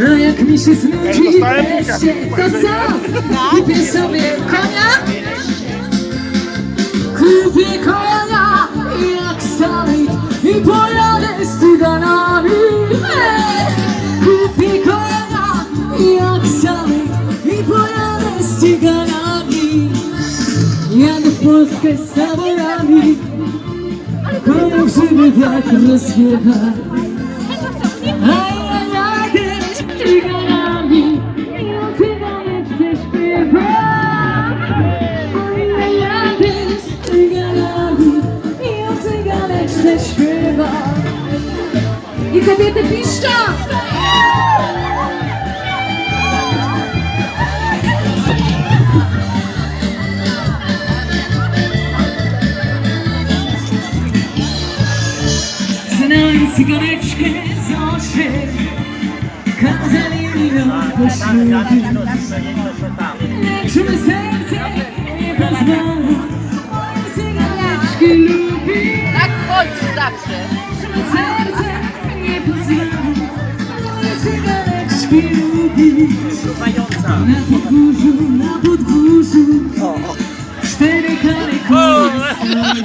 A jak mi się znudzi wreszcie, to co? Kupię sobie konia Kupię konia jak Stalin I pojadę z tyganami! Kupię konia jak Stalin I pojadę z tyganami Jadę w Polskę z samochodami Konia żeby tak rozśpiewać a ja jadę z tyganami i o tyganeczce śpiewam. A ja jadę z tyganami i o tyganeczce śpiewam. I kobiety piszczą! Znali cyganeczkę z Kazali mi ją poślubić. Lecz me serce nie pozwala Mojej cyganeczki lubić Tak chodzi zawsze. Me serce nie pozwala Mojej cyganeczki lubić Na podwórzu, na podwórzu. Cztery kary konie stoją